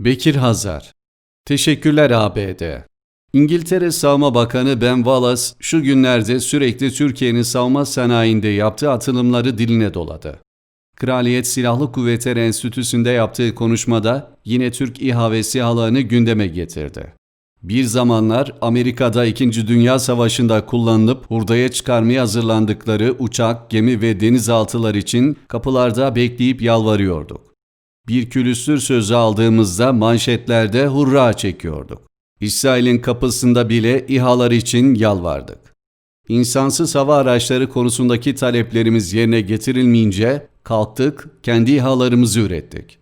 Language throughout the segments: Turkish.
Bekir Hazar Teşekkürler ABD. İngiltere Savunma Bakanı Ben Wallace şu günlerde sürekli Türkiye'nin savunma sanayinde yaptığı atılımları diline doladı. Kraliyet Silahlı Kuvvetler Enstitüsü'nde yaptığı konuşmada yine Türk İHA ve SİHA'larını gündeme getirdi. Bir zamanlar Amerika'da 2. Dünya Savaşı'nda kullanılıp hurdaya çıkarmaya hazırlandıkları uçak, gemi ve denizaltılar için kapılarda bekleyip yalvarıyorduk. Bir külüstür sözü aldığımızda manşetlerde hurra çekiyorduk. İsrail'in kapısında bile İHA'lar için yalvardık. İnsansız hava araçları konusundaki taleplerimiz yerine getirilmeyince kalktık, kendi İHA'larımızı ürettik.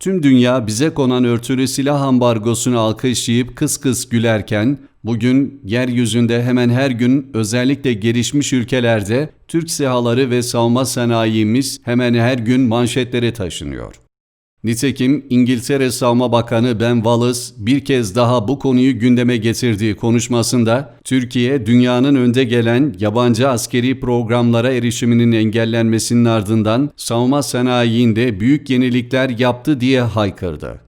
Tüm dünya bize konan örtülü silah ambargosunu alkışlayıp kıs kıs gülerken, bugün yeryüzünde hemen her gün özellikle gelişmiş ülkelerde Türk sihaları ve savunma sanayimiz hemen her gün manşetlere taşınıyor. Nitekim İngiltere Savunma Bakanı Ben Wallace bir kez daha bu konuyu gündeme getirdiği konuşmasında Türkiye dünyanın önde gelen yabancı askeri programlara erişiminin engellenmesinin ardından savunma sanayinde büyük yenilikler yaptı diye haykırdı.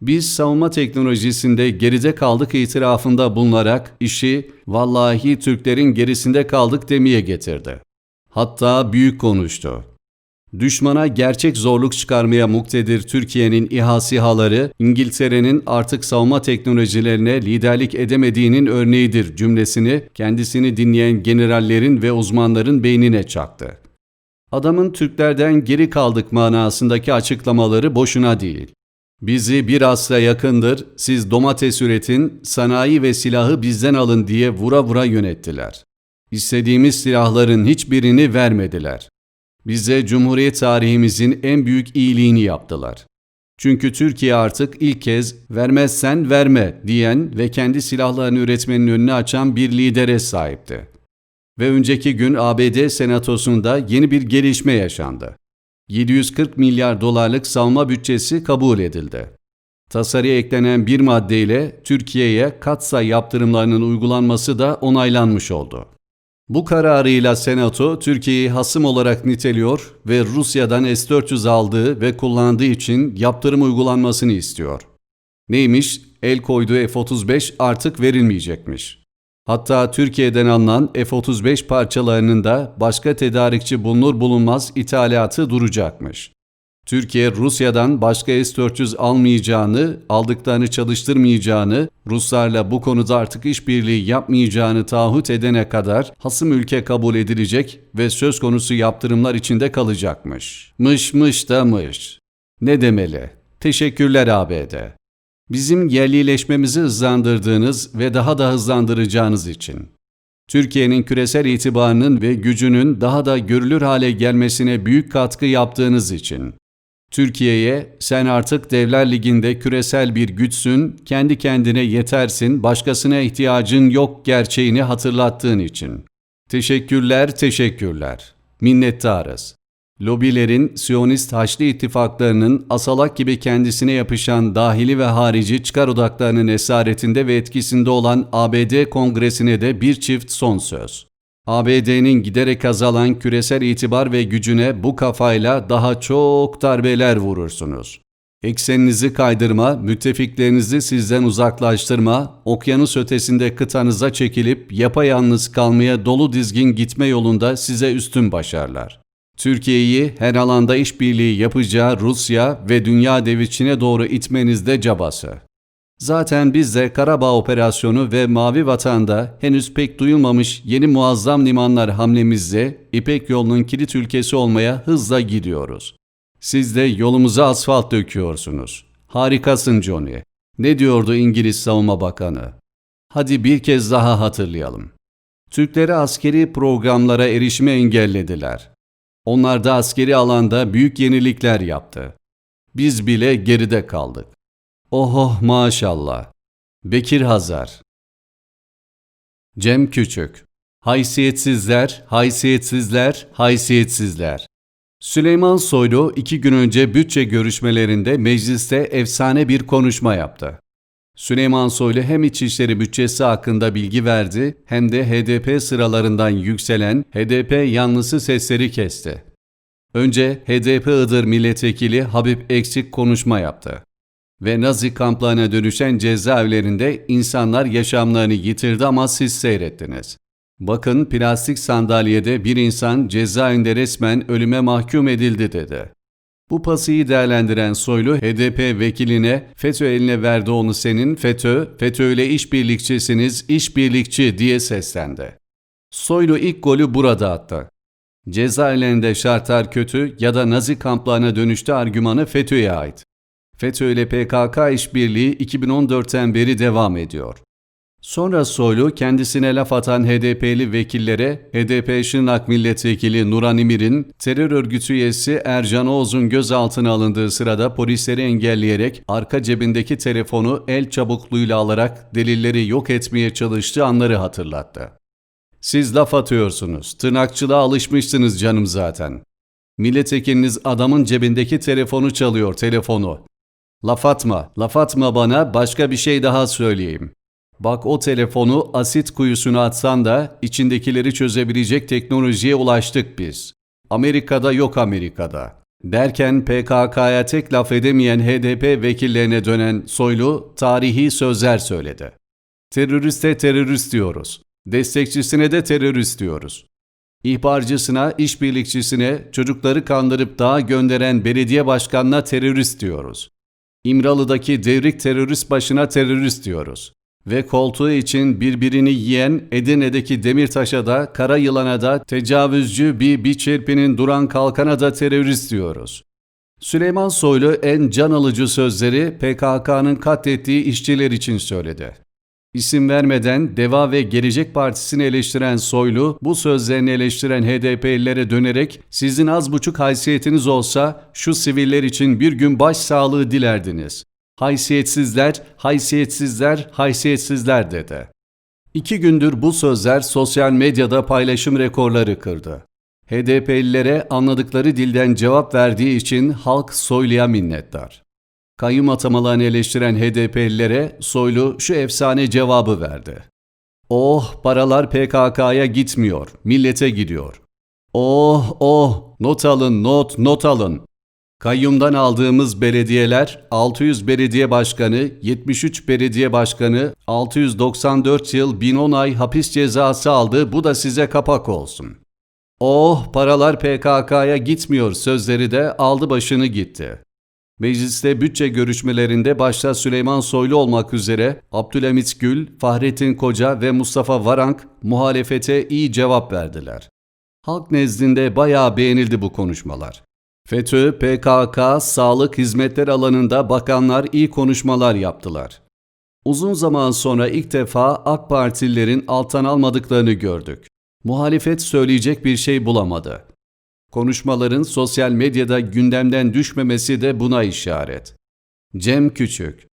Biz savunma teknolojisinde geride kaldık itirafında bulunarak işi vallahi Türklerin gerisinde kaldık demeye getirdi. Hatta büyük konuştu. Düşmana gerçek zorluk çıkarmaya muktedir Türkiye'nin İHA SİHA'ları, İngiltere'nin artık savunma teknolojilerine liderlik edemediğinin örneğidir cümlesini kendisini dinleyen generallerin ve uzmanların beynine çaktı. Adamın Türklerden geri kaldık manasındaki açıklamaları boşuna değil. Bizi bir asra yakındır, siz domates üretin, sanayi ve silahı bizden alın diye vura vura yönettiler. İstediğimiz silahların hiçbirini vermediler. Bize Cumhuriyet tarihimizin en büyük iyiliğini yaptılar. Çünkü Türkiye artık ilk kez vermezsen verme diyen ve kendi silahlarını üretmenin önünü açan bir lidere sahipti. Ve önceki gün ABD Senatosu'nda yeni bir gelişme yaşandı. 740 milyar dolarlık savunma bütçesi kabul edildi. Tasarıya eklenen bir maddeyle Türkiye'ye katsay yaptırımlarının uygulanması da onaylanmış oldu. Bu kararıyla Senato Türkiye'yi hasım olarak niteliyor ve Rusya'dan S-400 aldığı ve kullandığı için yaptırım uygulanmasını istiyor. Neymiş? El koyduğu F-35 artık verilmeyecekmiş. Hatta Türkiye'den alınan F-35 parçalarının da başka tedarikçi bulunur bulunmaz ithalatı duracakmış. Türkiye Rusya'dan başka S-400 almayacağını, aldıklarını çalıştırmayacağını, Ruslarla bu konuda artık işbirliği yapmayacağını taahhüt edene kadar hasım ülke kabul edilecek ve söz konusu yaptırımlar içinde kalacakmış. Mış mış da mış. Ne demeli? Teşekkürler ABD. Bizim yerlileşmemizi hızlandırdığınız ve daha da hızlandıracağınız için. Türkiye'nin küresel itibarının ve gücünün daha da görülür hale gelmesine büyük katkı yaptığınız için. Türkiye'ye sen artık Devler Ligi'nde küresel bir güçsün, kendi kendine yetersin, başkasına ihtiyacın yok gerçeğini hatırlattığın için. Teşekkürler, teşekkürler. Minnettarız. Lobilerin, Siyonist Haçlı ittifaklarının asalak gibi kendisine yapışan dahili ve harici çıkar odaklarının esaretinde ve etkisinde olan ABD Kongresi'ne de bir çift son söz. ABD'nin giderek azalan küresel itibar ve gücüne bu kafayla daha çok darbeler vurursunuz. Ekseninizi kaydırma, müttefiklerinizi sizden uzaklaştırma, okyanus ötesinde kıtanıza çekilip yapayalnız kalmaya dolu dizgin gitme yolunda size üstün başarlar. Türkiye'yi her alanda işbirliği yapacağı Rusya ve dünya devi Çin'e doğru itmenizde cabası. Zaten biz de Karabağ Operasyonu ve Mavi Vatan'da henüz pek duyulmamış yeni muazzam limanlar hamlemizle İpek yolunun kilit ülkesi olmaya hızla gidiyoruz. Siz de yolumuza asfalt döküyorsunuz. Harikasın Johnny. Ne diyordu İngiliz Savunma Bakanı? Hadi bir kez daha hatırlayalım. Türkleri askeri programlara erişime engellediler. Onlar da askeri alanda büyük yenilikler yaptı. Biz bile geride kaldık. Oho maşallah. Bekir Hazar Cem Küçük Haysiyetsizler, haysiyetsizler, haysiyetsizler. Süleyman Soylu iki gün önce bütçe görüşmelerinde mecliste efsane bir konuşma yaptı. Süleyman Soylu hem İçişleri bütçesi hakkında bilgi verdi hem de HDP sıralarından yükselen HDP yanlısı sesleri kesti. Önce HDP Iğdır milletvekili Habib Eksik konuşma yaptı. Ve Nazi kamplarına dönüşen cezaevlerinde insanlar yaşamlarını yitirdi ama siz seyrettiniz. Bakın plastik sandalyede bir insan cezaevinde resmen ölüme mahkum edildi dedi. Bu pasıyı değerlendiren Soylu HDP vekiline FETÖ eline verdi onu senin FETÖ, FETÖ ile işbirlikçisiniz, işbirlikçi diye seslendi. Soylu ilk golü burada attı. Cezaevlerinde şartlar kötü ya da Nazi kamplarına dönüştü argümanı FETÖ'ye ait. FETÖ ile PKK işbirliği 2014'ten beri devam ediyor. Sonra Soylu kendisine laf atan HDP'li vekillere HDP Şırnak Milletvekili Nuran İmir'in terör örgütü üyesi Ercan Oğuz'un gözaltına alındığı sırada polisleri engelleyerek arka cebindeki telefonu el çabukluğuyla alarak delilleri yok etmeye çalıştığı anları hatırlattı. Siz laf atıyorsunuz, tırnakçılığa alışmışsınız canım zaten. Milletvekiliniz adamın cebindeki telefonu çalıyor, telefonu. Laf atma, laf atma bana başka bir şey daha söyleyeyim. Bak o telefonu asit kuyusuna atsan da içindekileri çözebilecek teknolojiye ulaştık biz. Amerika'da yok Amerika'da. Derken PKK'ya tek laf edemeyen HDP vekillerine dönen Soylu tarihi sözler söyledi. Teröriste terörist diyoruz. Destekçisine de terörist diyoruz. İhbarcısına, işbirlikçisine, çocukları kandırıp dağa gönderen belediye başkanına terörist diyoruz. İmralı'daki devrik terörist başına terörist diyoruz. Ve koltuğu için birbirini yiyen Edirne'deki Demirtaş'a da Kara Yılan'a da tecavüzcü bir biçerpinin duran kalkana da terörist diyoruz. Süleyman Soylu en can alıcı sözleri PKK'nın katlettiği işçiler için söyledi. İsim vermeden Deva ve Gelecek Partisi'ni eleştiren Soylu, bu sözlerini eleştiren HDP'lilere dönerek sizin az buçuk haysiyetiniz olsa şu siviller için bir gün baş sağlığı dilerdiniz. Haysiyetsizler, haysiyetsizler, haysiyetsizler dedi. İki gündür bu sözler sosyal medyada paylaşım rekorları kırdı. HDP'lilere anladıkları dilden cevap verdiği için halk Soylu'ya minnettar. Kayyum atamalarını eleştiren HDP'lilere Soylu şu efsane cevabı verdi. Oh paralar PKK'ya gitmiyor, millete gidiyor. Oh oh not alın not not alın. Kayyumdan aldığımız belediyeler 600 belediye başkanı, 73 belediye başkanı, 694 yıl 1010 ay hapis cezası aldı. Bu da size kapak olsun. Oh paralar PKK'ya gitmiyor sözleri de aldı başını gitti. Mecliste bütçe görüşmelerinde başta Süleyman Soylu olmak üzere Abdülhamit Gül, Fahrettin Koca ve Mustafa Varank muhalefete iyi cevap verdiler. Halk nezdinde bayağı beğenildi bu konuşmalar. FETÖ, PKK, sağlık hizmetler alanında bakanlar iyi konuşmalar yaptılar. Uzun zaman sonra ilk defa AK Partililerin alttan almadıklarını gördük. Muhalefet söyleyecek bir şey bulamadı. Konuşmaların sosyal medyada gündemden düşmemesi de buna işaret. Cem Küçük